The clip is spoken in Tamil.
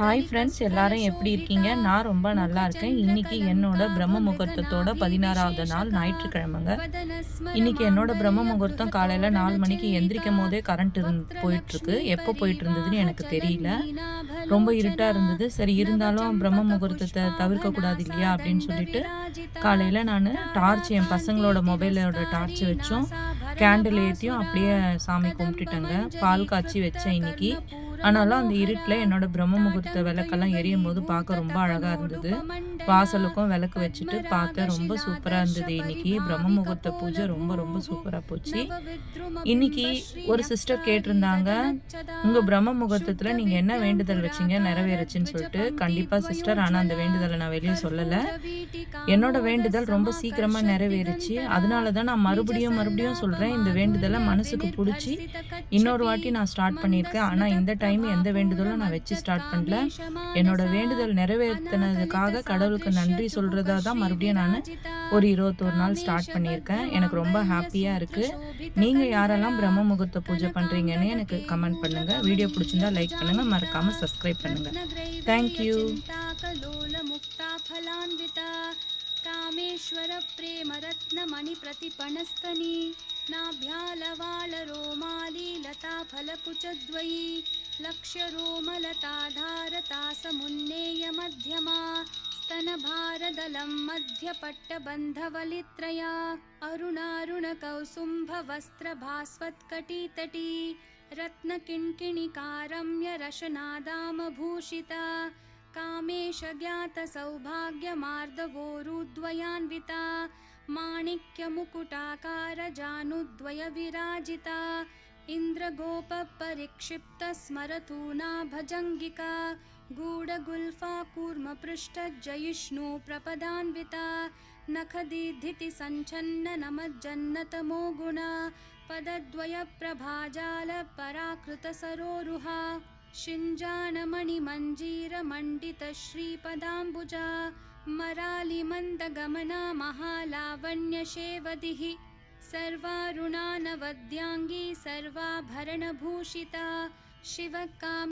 ஹாய் ஃப்ரெண்ட்ஸ் எல்லாரும் எப்படி இருக்கீங்க? நான் ரொம்ப நல்லா இருக்கேன். இன்னைக்கு என்னோட பிரம்ம முகூர்த்தத்தோட பதினாறாவது நாள் ஞாயிற்றுக்கிழமைங்க. இன்னைக்கு என்னோட பிரம்ம முகூர்த்தம் காலையில் நாலு மணிக்கு எந்திரிக்கும் போதே கரண்ட் இருந்து போயிட்டுருக்கு. எப்போ போயிட்டு இருந்ததுன்னு எனக்கு தெரியல. ரொம்ப இருட்டாக இருந்தது. சரி இருந்தாலும் பிரம்ம முகூர்த்தத்தை தவிர்க்கக்கூடாது இல்லையா அப்படின்னு சொல்லிட்டு காலையில் நான் டார்ச் என் பசங்களோட மொபைலோட டார்ச் வச்சும். கேண்டில் ஏற்றியும் அப்படியே சாமி கும்பிட்டுட்டேங்க. பால் காய்ச்சி வச்சேன் இன்னைக்கு. ஆனாலும் அந்த இருட்டில் என்னோட பிரம்ம முகூர்த்த விளக்கெல்லாம் எரியும் போது பார்க்க ரொம்ப அழகாக இருந்தது. வாசலுக்கும் விளக்கு வச்சுட்டு பார்க்க ரொம்ப சூப்பராக இருந்தது. இன்னைக்கு பிரம்ம முகூர்த்த பூஜை ரொம்ப ரொம்ப சூப்பராக போச்சு. இன்னைக்கு ஒரு சிஸ்டர் கேட்டிருந்தாங்க உங்கள் பிரம்ம முகூர்த்தத்தில் நீங்கள் என்ன வேண்டுதல் வச்சீங்க? நிறைவேறுச்சுன்னு சொல்லிட்டு. கண்டிப்பாக சிஸ்டர் ஆனால் அந்த வேண்டுதலை நான் வெளியே சொல்லலை. என்னோட வேண்டுதல் ரொம்ப சீக்கிரமாக நிறைவேறுச்சு. அதனால தான் நான் மறுபடியும் மறுபடியும் சொல்கிறேன் இந்த வேண்டுதலை மனசுக்கு பிடிச்சி இன்னொரு வாட்டி நான் ஸ்டார்ட் பண்ணியிருக்கேன். ஆனால் இந்த டைம் எந்த வேண்டுதலும் நான் வச்சு ஸ்டார்ட் பண்ணல என்னோட வேண்டுதல் நிறைவேற்றினதுக்காக கடவுளுக்கு நன்றி சொல்கிறதா தான் மறுபடியும் நான் ஒரு இருபத்தோரு நாள் ஸ்டார்ட் பண்ணியிருக்கேன் எனக்கு ரொம்ப ஹாப்பியாக இருக்குது நீங்கள் யாரெல்லாம் பிரம்ம முகூர்த்த பூஜை பண்ணுறீங்கன்னு எனக்கு கமெண்ட் பண்ணுங்கள் வீடியோ பிடிச்சிருந்தா லைக் பண்ணுங்கள் மறக்காமல் சப்ஸ்கிரைப் பண்ணுங்கள் தேங்க்யூ मुक्ताफलान्विता कामेश्वर प्रेमरत्नमणिप्रतिपणस्तनी नाभ्यालवालरोमाली लताफलकुचद्वयी लक्ष्यरोमलताधारता समुन्नेयमध्यमा स्तनभारदलं मध्यपट्टबन्धवलित्रया अरुणारुणकौसुम्भवस्त्रभास्वत्कटीतटी रत्नकिङ्किणिकारम्यरशनादामभूषिता कामेशज्ञातसौभाग्यमार्दवोरुद्वयान्विता माणिक्यमुकुटाकारजानुद्वयविराजिता इन्द्रगोपपरिक्षिप्तस्मरतूना भजङ्गिका गूढगुल्फा कूर्मपृष्ठजयिष्णु प्रपदान्विता नखदीधितिसञ्छन्ननमज्जन्नतमो गुणा पदद्वयप्रभाजालपराकृतसरोरुहा शिञ्जाणमणिमञ्जीरमण्डितश्रीपदाम्बुजा मरालिमन्दगमना महालावण्यशेवदिः सर्वारुणानवद्याङ्गी सर्वाभरणभूषिता शिवकाम